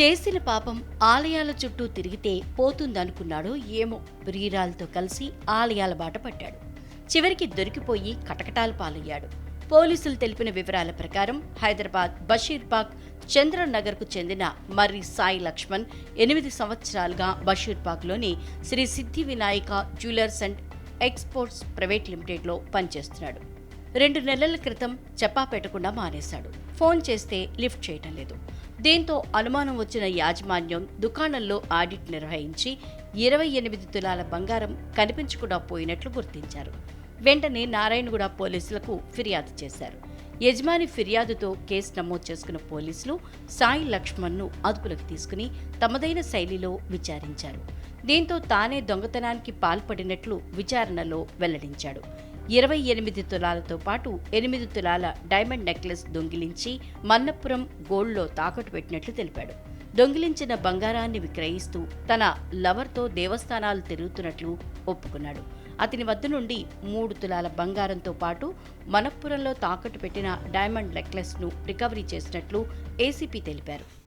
చేసిన పాపం ఆలయాల చుట్టూ తిరిగితే పోతుందనుకున్నాడో ఏమో. ప్రియురాలతో కలిసి ఆలయాల బాట పట్టాడు. చివరికి దొరికిపోయి కటకటాల పాలయ్యాడు. పోలీసులు తెలిపిన వివరాల ప్రకారం హైదరాబాద్ బషీర్బాగ్ చంద్రనగర్కు చెందిన మర్రి సాయి లక్ష్మణ్ ఎనిమిది సంవత్సరాలుగా బషీర్బాగ్లోని Sri Siddhi Vinayaka jewellers and exports private లిమిటెడ్లో పనిచేస్తున్నాడు. రెండు నెలల క్రితం చెప్పా పెట్టకుండా మానేశాడు. ఫోన్ చేస్తే లిఫ్ట్ చేయటం లేదు. దీంతో అనుమానం వచ్చిన యాజమాన్యం దుకాణంలో ఆడిట్ నిర్వహించి ఇరవై ఎనిమిది తులాల బంగారం కనిపించకుండా పోయినట్లు గుర్తించారు. వెంటనే నారాయణగూడ పోలీసులకు ఫిర్యాదు చేశారు. యజమాని ఫిర్యాదుతో కేసు నమోదు చేసుకున్న పోలీసులు సాయి లక్ష్మణ్ను అదుపులోకి తీసుకుని తమదైన శైలిలో విచారించారు. దీంతో తానే దొంగతనానికి పాల్పడినట్లు విచారణలో వెల్లడించాడు. ఇరవై ఎనిమిది తులాలతో పాటు ఎనిమిది తులాల డైమండ్ నెక్లెస్ దొంగిలించి మన్నపురం గోల్డ్లో తాకట్టు పెట్టినట్లు తెలిపాడు. దొంగిలించిన బంగారాన్ని విక్రయిస్తూ తన లవర్తో దేవస్థానాలు తిరుగుతున్నట్లు ఒప్పుకున్నాడు. అతని వద్ద నుండి మూడు తులాల బంగారంతో పాటు మనప్పురంలో తాకట్టు పెట్టిన డైమండ్ నెక్లెస్ను రికవరీ చేసినట్లు ఏసీపీ తెలిపారు.